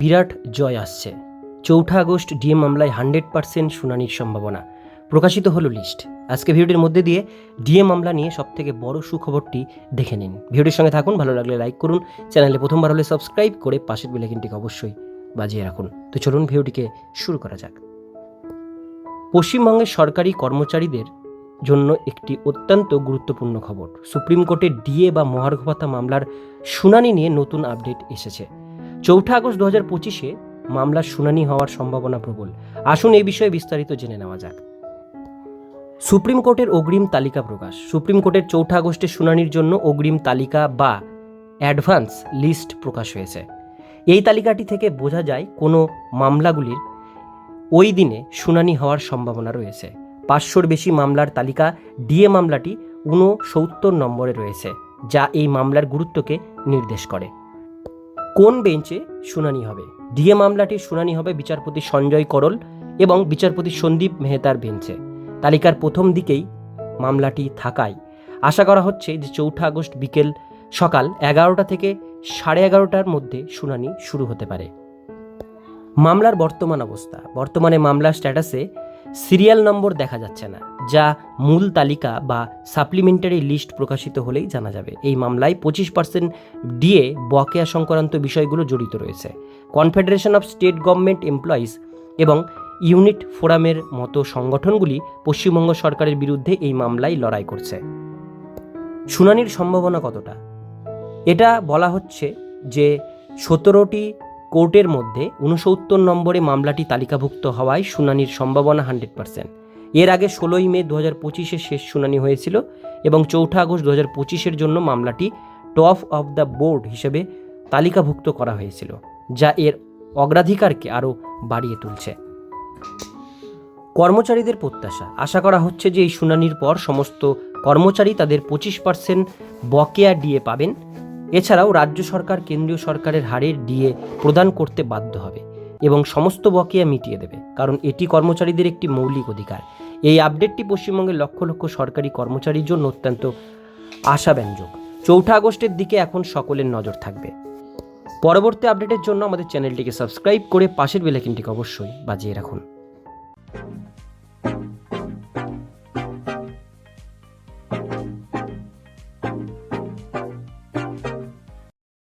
বিরাট জয় আসছে। চৌঠা আগস্ট ডিএ মামলায় হান্ড্রেড পার্সেন্ট শুনানির সম্ভাবনা। প্রকাশিত হলো লিস্ট। আজকে ভিডিওটির মধ্যে দিয়ে ডিএ মামলা নিয়ে সবথেকে বড় সুখবরটি দেখে নিন। ভিডিওটির সঙ্গে থাকুন, ভালো লাগলে লাইক করুন, চ্যানেলে প্রথমবার হলে সাবস্ক্রাইব করে পাশের বেলাইকিনটিকে অবশ্যই বাজিয়ে রাখুন। তো চলুন ভিডিওটিকে শুরু করা যাক। পশ্চিমবঙ্গের সরকারি কর্মচারীদের জন্য একটি অত্যন্ত গুরুত্বপূর্ণ খবর। সুপ্রিম কোর্টে ডিএ বা মহার্ঘ ভাতা মামলার শুনানি নিয়ে নতুন আপডেট এসেছে। চৌঠা আগস্ট দু হাজার পঁচিশে মামলার শুনানি হওয়ার সম্ভাবনা প্রবল। আসুন এই বিষয়ে বিস্তারিত জেনে নেওয়া যাক। সুপ্রিম কোর্টের অগ্রিম তালিকা প্রকাশ। সুপ্রিম কোর্টের চৌঠা আগস্টের শুনানির জন্য অগ্রিম তালিকা বা অ্যাডভান্স লিস্ট প্রকাশ হয়েছে। এই তালিকাটি থেকে বোঝা যায় কোনো মামলাগুলির ওই দিনে শুনানি হওয়ার সম্ভাবনা রয়েছে। পাঁচশোর বেশি মামলার তালিকা ডিএ মামলাটি ঊনসত্তর নম্বরে রয়েছে, যা এই মামলার গুরুত্বকে নির্দেশ করে। কোন বেঞ্চে শুনানি হবে? ডিএ মামলাটির শুনানি হবে বিচারপতি সঞ্জয় করল এবং বিচারপতি সন্দীপ মেহতার বেঞ্চে। তালিকার প্রথম দিকেই মামলাটি থাকায় আশা করা হচ্ছে যে চৌঠা আগস্ট বিকেল সকাল এগারোটা থেকে সাড়ে এগারোটার মধ্যে শুনানি শুরু হতে পারে। মামলার বর্তমান অবস্থা। বর্তমানে মামলার স্ট্যাটাসে সিরিয়াল নম্বর দেখা যাচ্ছে না, যা মূল তালিকা বা সাপ্লিমেন্টারি লিস্ট প্রকাশিত হলেই জানা যাবে। এই মামলায় পঁচিশ পার্সেন্ট ডিএ বকেয়া সংক্রান্ত বিষয়গুলো জড়িত রয়েছে। Confederation of state government employees এবং ইউনিট ফোরামের মতো সংগঠনগুলি পশ্চিমবঙ্গ সরকারের বিরুদ্ধে এই মামলায় লড়াই করছে। শুনানির সম্ভাবনা কতটা? এটা বলা হচ্ছে যে সতেরোটি কোর্টের মধ্যে উনসত্তর নম্বরে মামলাটি তালিকাভুক্ত হওয়ায় শুনানির সম্ভাবনা হান্ড্রেড পার্সেন্ট। এর আগে ষোলোই মে দু হাজার পঁচিশে শেষ শুনানি হয়েছিল এবং চৌঠা আগস্ট দু হাজার পঁচিশের জন্য মামলাটি টপ অফ দ্য বোর্ড হিসেবে তালিকাভুক্ত করা হয়েছিল, যা এর অগ্রাধিকারকে আরও বাড়িয়ে তুলছে। কর্মচারীদের প্রত্যাশা, আশা করা হচ্ছে যে এই শুনানির পর সমস্ত কর্মচারী তাদের পঁচিশ পার্সেন্ট বকেয়া ডিএ পাবেন। এছাড়াও রাজ্য সরকার কেন্দ্রীয় সরকারের হারের ডিএ প্রদান করতে বাধ্য হবে এবং সমস্ত বকেয়া মিটিয়ে দেবে, কারণ এটি কর্মচারীদের একটি মৌলিক অধিকার। এই আপডেটটি পশ্চিমবঙ্গের লক্ষ লক্ষ সরকারি কর্মচারীর জন্য অত্যন্ত আশাব্যঞ্জক। চৌঠা আগস্টের দিকে এখন সকলের নজর থাকবে। পরবর্তী আপডেটের জন্য আমাদের চ্যানেলটিকে সাবস্ক্রাইব করে পাশের বেলাইকিনটিকে অবশ্যই বাজিয়ে রাখুন।